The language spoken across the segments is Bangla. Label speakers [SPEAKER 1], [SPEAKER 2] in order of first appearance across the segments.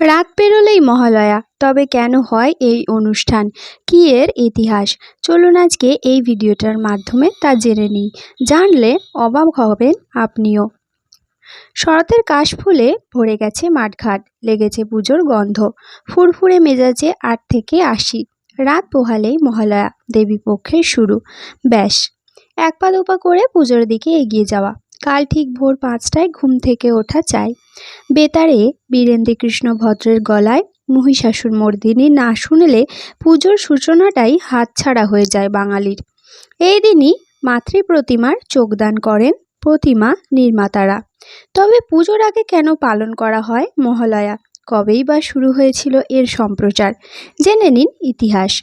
[SPEAKER 1] রাত পেরোলেই মহালয়া, তবে কেন হয় এই অনুষ্ঠান? কী এর ইতিহাস? চলুন আজকে এই ভিডিওটার মাধ্যমে তা জেনে নিই। জানলে অবাক হবেন আপনিও। শরতের কাশ ফুলে ভরে গেছে মাঠঘাট, লেগেছে পুজোর গন্ধ, ফুরফুরে মেজাজে আট থেকে আশি। রাত পোহালেই মহালয়া দেবী পক্ষের শুরু। ব্যাস, এক পা দুপা করে পুজোর দিকে এগিয়ে যাওয়া। কাল ঠিক ভোর পাঁচটায় ঘুম থেকে ওঠা চাই। বেতারে বীরেন্দ্র কৃষ্ণ ভদ্রের গলায় মহিষাসুর মর্দিনী না শুনলে পুজোর সূচনাটাই হাতছাড়া হয়ে যায় বাঙালির। এই দিনই মাতৃ প্রতিমার যোগদান করেন প্রতিমা নির্মাতারা। তবে পুজোর আগে কেন পালন করা হয় মহালয়া? কবেই বা শুরু হয়েছিল এর সম্প্রচার? জেনে নিন ইতিহাস।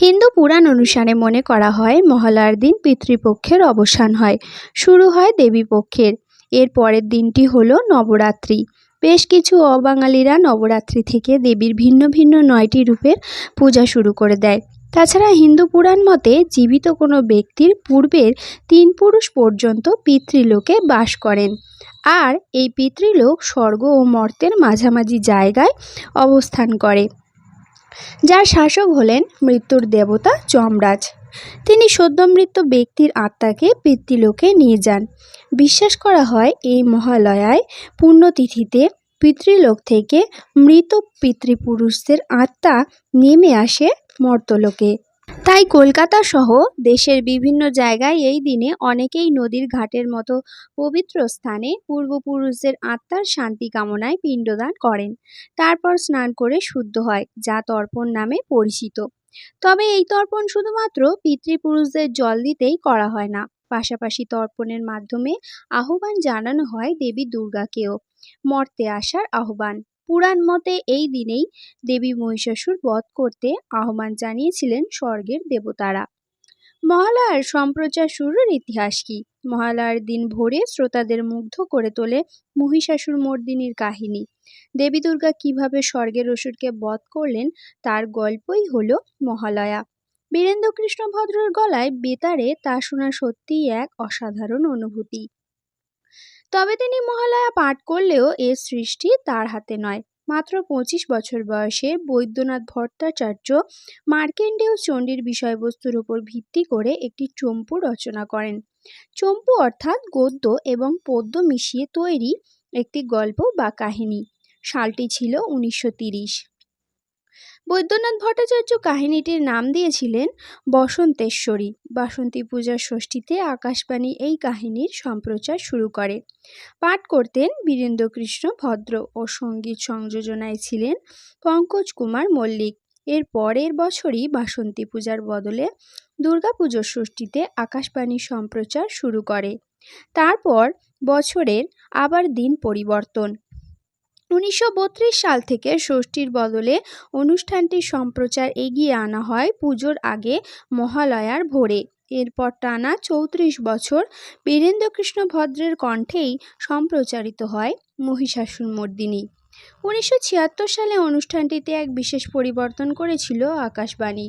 [SPEAKER 1] হিন্দু পুরাণ অনুসারে মনে করা হয় মহালয়ার দিন পিতৃপক্ষের অবসান হয়, শুরু হয় দেবীপক্ষের। এর পরের দিনটি হল নবরাত্রি। বেশ কিছু অবাঙালিরা নবরাত্রি থেকে দেবীর ভিন্ন ভিন্ন নয়টি রূপের পূজা শুরু করে দেয়। তাছাড়া হিন্দু পুরাণ মতে, জীবিত কোনো ব্যক্তির পূর্বের তিন পুরুষ পর্যন্ত পিতৃলোকে বাস করেন। আর এই পিতৃলোক স্বর্গ ও মর্তের মাঝামাঝি জায়গায় অবস্থান করে। যার শাসক হলেন মৃত্যুর দেবতা চমরাজ তিনি সদ্যমৃত ব্যক্তির আত্মাকে পিতৃলোকে নিয়ে যান। বিশ্বাস করা হয় এই মহালয়ায় পুণ্যতিথিতে পিতৃলোক থেকে মৃত পিতৃপুরুষদের আত্মা নেমে আসে মর্তলোকে। তাই কলকাতা সহ দেশের বিভিন্ন জায়গায় এই দিনে অনেকেই নদীর ঘাটের মতো পবিত্র স্থানে পূর্বপুরুষদের আত্মার শান্তি কামনায় পিণ্ডদান করেন। তারপর স্নান করে শুদ্ধ হয়, যা তর্পণ নামে পরিচিত। তবে এই তর্পণ শুধুমাত্র পিতৃপুরুষদের জল দিতেই করা হয় না। পাশাপাশি তর্পণের মাধ্যমে আহ্বান জানানো হয় দেবী দুর্গাকেও। মর্তে আসার আহ্বান। পুরাণ মতে এই দিনেই দেবী মহিষাসুর বধ করতে আহ্বান জানিয়েছিলেন স্বর্গের দেবতারা। মহালয়ার সম্প্রচার শুরুর ইতিহাস কি? মহালয়ার দিন ভোরে শ্রোতাদের মুগ্ধ করে তোলে মহিষাসুর মর্দিনীর কাহিনী। দেবী দুর্গা কীভাবে স্বর্গের অসুরকে বধ করলেন তার গল্পই হল মহালয়া। বীরেন্দ্র কৃষ্ণ ভদ্রের গলায় বেতারে তা শোনা সত্যিই এক অসাধারণ অনুভূতি। তবে তিনি মহালয়া পাঠ করলেও এর সৃষ্টি তার হাতে নয়। মাত্র পঁচিশ বছর বয়সে বৈদ্যনাথ ভট্টাচার্য মার্কেন্ডেয় চণ্ডীর বিষয়বস্তুর উপর ভিত্তি করে একটি চম্পু রচনা করেন। চম্পু অর্থাৎ গদ্য এবং পদ্য মিশিয়ে তৈরি একটি গল্প বা কাহিনী। সালটি ছিল উনিশশো তিরিশ। বৈদ্যনাথ ভট্টাচার্য কাহিনীটির নাম দিয়েছিলেন বসন্তেশ্বরী। বাসন্তী পূজার ষষ্ঠীতে আকাশবাণী এই কাহিনীর সম্প্রচার শুরু করে। পাঠ করতেন বীরেন্দ্রকৃষ্ণ ভদ্র ও সংগীত সংযোজনায় ছিলেন পঙ্কজ কুমার মল্লিক। এর পরের বছরই বাসন্তী পূজার বদলে দুর্গাপুজোর ষষ্ঠীতে আকাশবাণী সম্প্রচার শুরু করে। তারপর বছরের আবার দিন পরিবর্তন। উনিশশো বত্রিশ সাল থেকে ষষ্ঠীর বদলে অনুষ্ঠানটির সম্প্রচার এগিয়ে আনা হয় পুজোর আগে মহালয়ার ভোরে। এরপর টানা চৌত্রিশ বছর বীরেন্দ্রকৃষ্ণ ভদ্রের কণ্ঠেই সম্প্রচারিত হয় মহিষাসুর মর্দিনী। উনিশশো সালে অনুষ্ঠানটিতে এক বিশেষ পরিবর্তন করেছিল আকাশবাণী।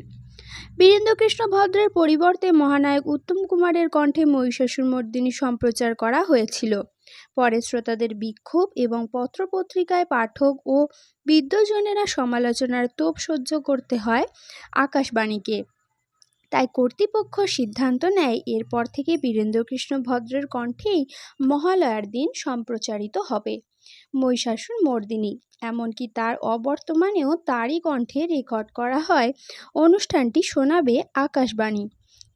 [SPEAKER 1] বীরেন্দ্রকৃষ্ণ ভদ্রের পরিবর্তে মহানায়ক উত্তম কুমারের কণ্ঠে মহিষাসুর মর্দিনী সম্প্রচার করা হয়েছিল। পরে শ্রোতাদের বিক্ষোভ এবং পত্রপত্রিকায় পাঠক ও বিদ্বজনেরা সমালোচনার তোপ সহ্য করতে হয় আকাশবাণীকে। তাই কর্তৃপক্ষ সিদ্ধান্ত নেয়, এরপর থেকে বীরেন্দ্রকৃষ্ণ ভদ্রের কণ্ঠেই মহালয়ার দিন সম্প্রচারিত হবে। মহিষাসুর মর্দিনী, এমনকি তার অবর্তমানেও তারই কণ্ঠে রেকর্ড করা হয়। অনুষ্ঠানটি শোনাবে আকাশবাণী।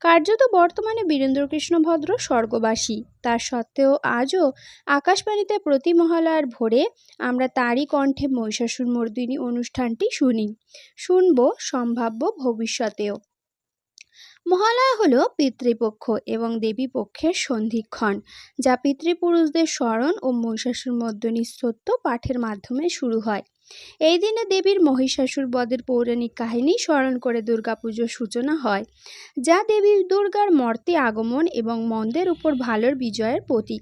[SPEAKER 1] কার্যত বর্তমানে বীরেন্দ্রকৃষ্ণ ভদ্র স্বর্গবাসী। তার সত্ত্বেও আজও আকাশবাণীতে প্রতি মহালয়ার ভোরে আমরা তারই কণ্ঠে মহিষাসুর মর্দিনী অনুষ্ঠানটি শুনি। শুনব, সম্ভাব্য ভবিষ্যতেও। মহালয়া হল পিতৃপক্ষ এবং দেবী পক্ষের সন্ধিক্ষণ, যা পিতৃপুরুষদের স্মরণ ও মহিষাসুর মর্দিনী স্তোত্র পাঠের মাধ্যমে শুরু হয়। এই দিনে দেবীর মহিষাসুর বদের পৌরাণিক কাহিনী স্মরণ করে দুর্গাপুজোর সূচনা হয়, যা দেবী দুর্গার মর্তে আগমন এবং মন্দের উপর ভালোর বিজয়ের প্রতীক।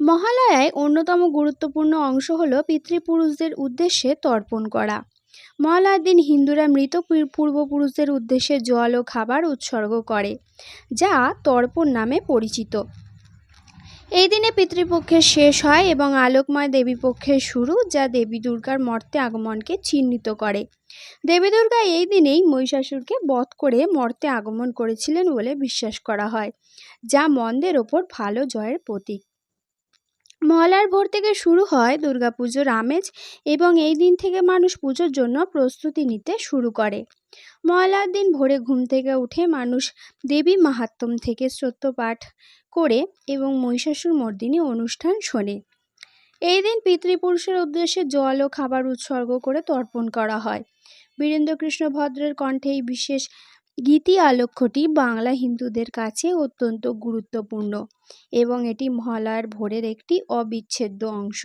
[SPEAKER 1] মহালয়ায় অন্যতম গুরুত্বপূর্ণ অংশ হল পিতৃপুরুষদের উদ্দেশ্যে তর্পণ করা। মহালয়ার দিন হিন্দুরা মৃত পূর্বপুরুষদের উদ্দেশ্যে জল ও খাবার উৎসর্গ করে, যা তর্পণ নামে পরিচিত। এই দিনে পিতৃপক্ষের শেষ হয় এবং আলোকময় দেবীপক্ষের শুরু, যা দেবী দুর্গার মর্তে আগমনকে চিহ্নিত করে। দেবী দুর্গা এই দিনেই মহিষাসুরকে বধ করে মর্তে আগমন করেছিলেন বলে বিশ্বাস করা হয়, যা মন্দের ওপর ভালো জয়ের প্রতীক। মহালয়ার ভোর থেকে শুরু হয় দুর্গাপুজোর আমেজ এবং এই দিন থেকে মানুষ পুজোর জন্য প্রস্তুতি নিতে শুরু করে। মহালয়ার দিন ভোরে ঘুম থেকে উঠে মানুষ দেবী মাহাত্ম্যম থেকে পাঠ করে এবং মহিষাসুর মর্দিনী অনুষ্ঠান শোনে। এই দিন পিতৃপুরুষের উদ্দেশ্যে জল ও খাবার উৎসর্গ করে তর্পণ করা হয়। বীরেন্দ্রকৃষ্ণ ভদ্রের কণ্ঠে এই বিশেষ গীতি আলক্ষ্যটি বাংলা হিন্দুদের কাছে অত্যন্ত গুরুত্বপূর্ণ এবং এটি মহালয়ার ভোরের একটি অবিচ্ছেদ্য অংশ।